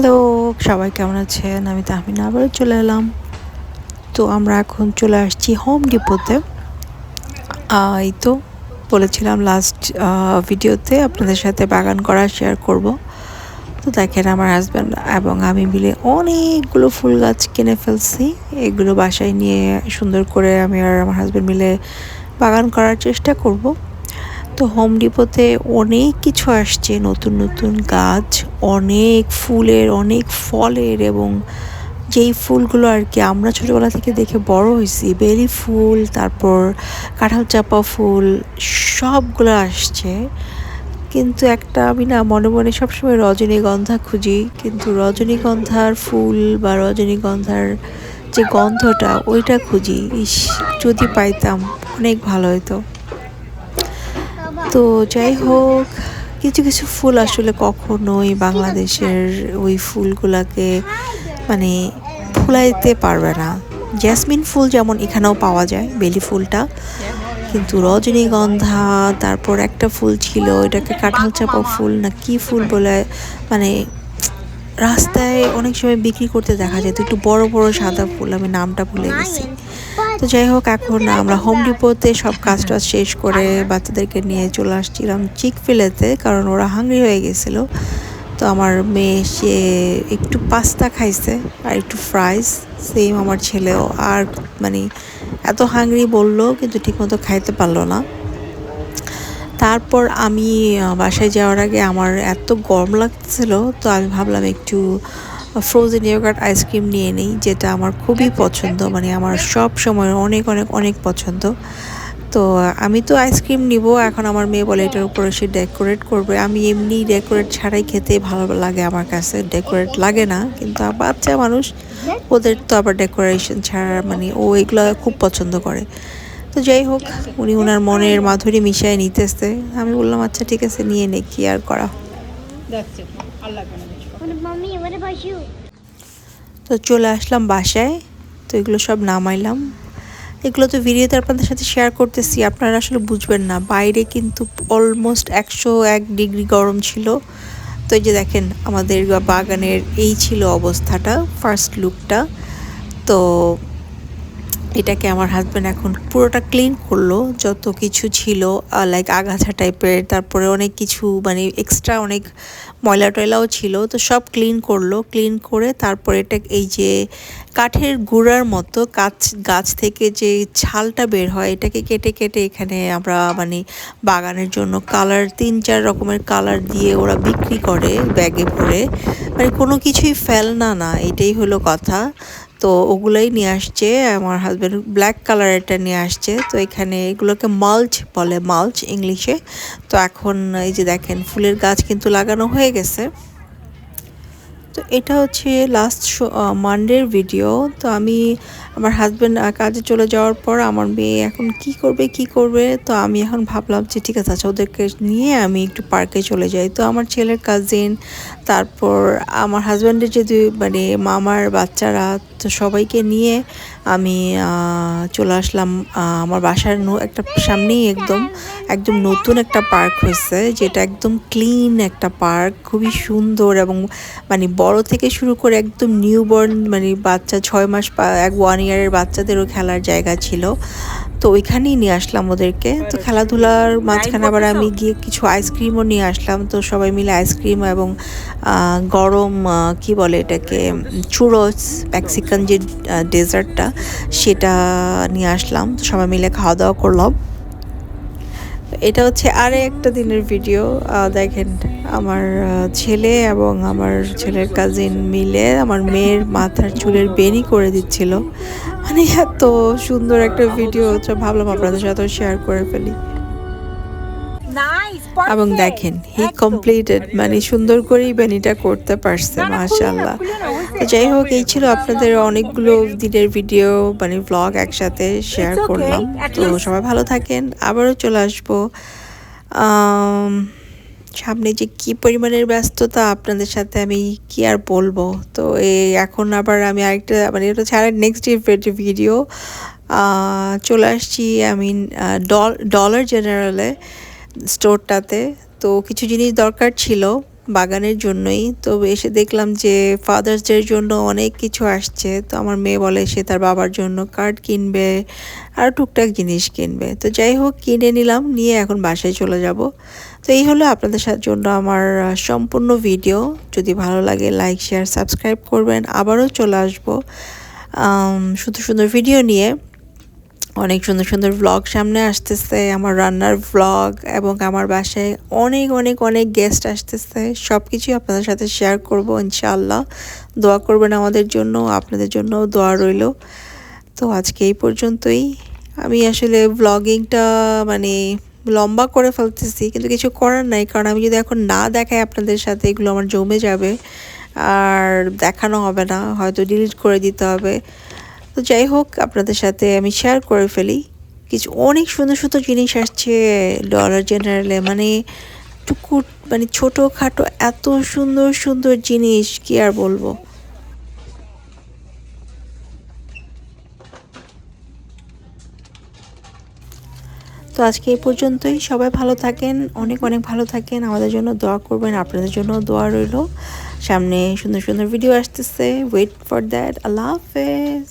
Hello সবাই কেমন আছেন? আমি তাহমিনা, আবারও চলে এলাম। তো আমরা এখন চলে আসছি হোম ডিপোতে এই তো বলেছিলাম লাস্ট ভিডিওতে আপনাদের সাথে বাগান করা শেয়ার করব। তো দেখেন আমার হাজব্যান্ড এবং আমি মিলে অনেকগুলো ফুল গাছ কিনে ফেলছি। এগুলো বাসায় নিয়ে সুন্দর করে আমি আর আমার হাজব্যান্ড মিলে বাগান করার চেষ্টা করব। তো হোম ডিপোতে অনেক কিছু আসছে। নতুন নতুন গাছ, অনেক ফুলের, অনেক ফলের এবং যেই ফুলগুলো আর কি আমরা ছোটোবেলা থেকে দেখে বড় হয়েছি বেলি ফুল, তারপর কাঁঠাল চাপা ফুল, সবগুলো আসছে। কিন্তু একটা আমি না মনে মনে সবসময় রজনীগন্ধা খুঁজি। কিন্তু রজনীগন্ধার ফুল বা রজনীগন্ধার যে গন্ধটা, ওইটা খুঁজি। ইস, যদি পাইতাম অনেক ভালো হতো তো যাই হোক, কিছু কিছু ফুল আসলে কখনোই বাংলাদেশের ওই ফুলগুলাকে মানে ফুলাইতে পারবে না। জ্যাসমিন ফুল যেমন এখানেও পাওয়া যায়, বেলি ফুলটা। কিন্তু রজনীগন্ধা, তারপর একটা ফুল ছিল, এটাকে কাঁঠাল চাপা ফুল না কি ফুল বলে মানে রাস্তায় অনেক সময় বিক্রি করতে দেখা যেত। একটু বড় বড় সাদা ফুল, আমি নামটা ভুলে গেছি। তো যাই হোক, এখন আমরা হোম ডিপোতে সব কাজ টাজ শেষ করে বাচ্চাদেরকে নিয়ে চলে আসছিলাম চিক ফিলেতে কারণ ওরা হাংরি হয়ে গেছিল। তো আমার মেয়ে, সে একটু পাস্তা খাইছে আর একটু ফ্রাইস সেম আমার ছেলেও। আর মানে এত হাংরি বলল, কিন্তু ঠিকমতো খাইতে পারল না। তারপর আমি বাসায় যাওয়ার আগে আমার এত গরম লাগছিল তো আমি ভাবলাম একটু ফ্রোজেন ইয়োগার্ট আইসক্রিম নিয়ে নিই, যেটা আমার খুবই পছন্দ মানে আমার সব সময় অনেক অনেক অনেক পছন্দ। তো আমি তো আইসক্রিম নিব, এখন আমার মেয়ে বলে এটার উপরে সে ডেকোরেট করবে। আমি এমনি ডেকোরেট ছাড়াই খেতে ভালো লাগে আমার কাছে ডেকোরেট লাগে না, কিন্তু বাচ্চা মানুষ, ওদের তো আবার ডেকোরেশন ছাড়া মানে ও এগুলো খুব পছন্দ করে। তো যাই হোক উনি ওনার মনের মাধুরী মিশায় নিতেছে। আমি বললাম আচ্ছা ঠিক আছে নিয়ে নে কি আর করা? you? তো চলে আসলাম বাসায়। তো এগুলো সব নামাইলাম। এগুলো তো ভিডিওতে আপনাদের সাথে শেয়ার করতেছি আপনারা আসলে বুঝবেন না। বাইরে কিন্তু অলমোস্ট একশো এক ডিগ্রি গরম ছিল। তো এই যে দেখেন আমাদের বাগানের এই ছিল অবস্থাটা ফার্স্ট লুকটা তো এটাকে আমার হাজব্যান্ড এখন পুরোটা ক্লিন করল। যত কিছু ছিল লাইক আগাছা টাইপের তারপরে অনেক কিছু মানে এক্সট্রা অনেক ময়লা টয়লাও ছিল, তো সব ক্লিন করল। ক্লিন করে তারপরে এটা এই যে কাঠের গুঁড়ার মতো গাছ গাছ থেকে যে ছালটা বের হয়, এটাকে কেটে কেটে এখানে আমরা মানে বাগানের জন্য কালার তিন, চার রকমের কালার দিয়ে ওরা বিক্রি করে ব্যাগে ভরে। মানে কোনো কিছুই ফেলনা না, এটাই হলো কথা। তো ওগুলোই নিয়ে আসছে, আমার হাজব্যান্ড ব্ল্যাক কালারেরটা নিয়ে আসছে। তো এখানে এগুলোকে মালচ বলে মালচ ইংলিশে। তো এখন এই যে দেখেন, ফুলের গাছ কিন্তু লাগানো হয়ে গেছে। তো এটা হচ্ছে লাস্ট মানডের ভিডিও তো আমি আমার হাজব্যান্ড কাজে চলে যাওয়ার পর আমার মেয়ে এখন কি করবে কি করবে? তো আমি এখন ভাবলাম যে ঠিক আছে আচ্ছা ওদেরকে নিয়ে আমি একটু পার্কে চলে যাই। তো আমার ছেলের কাজিন তারপর আমার হাজব্যান্ডের যে দুই মানে মামার বাচ্চারা, তো সবাইকে নিয়ে আমি চলে আসলাম আমার বাসার ন- একটা সামনেই একদম একদম নতুন একটা পার্ক হয়েছে, যেটা একদম ক্লিন একটা পার্ক খুবই সুন্দর এবং মানে বড় থেকে শুরু করে একদম নিউ বর্ন মানে বাচ্চা ছয় মাস এক ওয়ান ইয়ারের বাচ্চাদেরও খেলার জায়গা ছিল। তো ওইখানেই নিয়ে আসলাম ওদেরকে। তো খেলাধুলার মাঝখানে আবার আমি গিয়ে কিছু আইসক্রিমও নিয়ে আসলাম। তো সবাই মিলে আইসক্রিম এবং গরম কি বলে এটাকে চুরোস মেক্সিকান যে ডেজার্টটা সেটা নিয়ে আসলাম। তো সবাই মিলে খাওয়া দাওয়া করলাম। এটা হচ্ছে আরে একটা দিনের ভিডিও দেখেন, আমার ছেলে এবং আমার ছেলের কাজিন মিলে আমার মেয়ের মাথার চুলের বেনি করে দিচ্ছিল। মানে এত সুন্দর একটা ভিডিও হচ্ছে ভাবলাম আপনাদের সাথে শেয়ার করে ফেলি। এবং দেখেন হি কমপ্লিটেড মানে সুন্দর করেই বেনিটা করতে পারছে মাশাল্লাহ তো যাই হোক এই ছিল আপনাদের অনেকগুলো দিনের ভিডিও মানে ব্লগ একসাথে শেয়ার করলাম। তো সবাই ভালো থাকেন আবারও চলে আসব। সামনে যে কি পরিমাণের ব্যস্ততা আপনাদের সাথে আমি কি আর বলব? তো এই এখন আবার আমি আরেকটা মানে এটা ছাড়া নেক্সট ভিডিও চলে আসছি আই আমি ডলার জেনারেলে স্টোরটাতে। তো কিছু জিনিস দরকার ছিল বাগানের জন্যই। তো এসে দেখলাম যে ফাদার্স ডের জন্য অনেক কিছু আসছে। তো আমার মেয়ে বলে সে তার বাবার জন্য কার্ড কিনবে আর টুকটাক জিনিস কিনবে। তো যাই হোক, কিনে নিলাম, নিয়ে এখন বাসায় চলে যাব। তো এই হলো আপনাদের সাথে জন্য আমার সম্পূর্ণ ভিডিও যদি ভালো লাগে লাইক শেয়ার সাবস্ক্রাইব করবেন। আবারও চলে আসব সুন্দর সুন্দর ভিডিও নিয়ে। অনেক সুন্দর সুন্দর ভ্লগ সামনে আসতেছে, আমার রান্নার ভ্লগ এবং আমার বাসায় অনেক অনেক অনেক গেস্ট আসতেছে। সব কিছুই আপনাদের সাথে শেয়ার করব ইনশাআল্লাহ। দোয়া করবেন আমাদের জন্য, আপনাদের জন্য দোয়া রইল। তো আজকে এই পর্যন্তই। আমি আসলে ব্লগিংটা মানে লম্বা করে ফেলতেছি, কিন্তু কিছু করার নাই। কারণ আমি যদি এখন না দেখাই আপনাদের সাথে, এগুলো আমার জমে যাবে। আর দেখানো হবে না, হয়তো ডিলিট করে দিতে হবে। তো যাই হোক, আপনাদের সাথে আমি শেয়ার করে ফেলি। কিছু অনেক সুন্দর সুন্দর জিনিস আসছে ডলার জেনারেলে মানে টুকুর মানে ছোটোখাটো এত সুন্দর সুন্দর জিনিস, কি আর বলব? তো আজকে এই পর্যন্তই। সবাই ভালো থাকেন, অনেক অনেক ভালো থাকেন। আমাদের জন্য দোয়া করবেন, আপনাদের জন্য দোয়া রইল। সামনে সুন্দর সুন্দর ভিডিও আসতেছে। ওয়েট ফর দ্যাট আল্লাহ হাফেজ।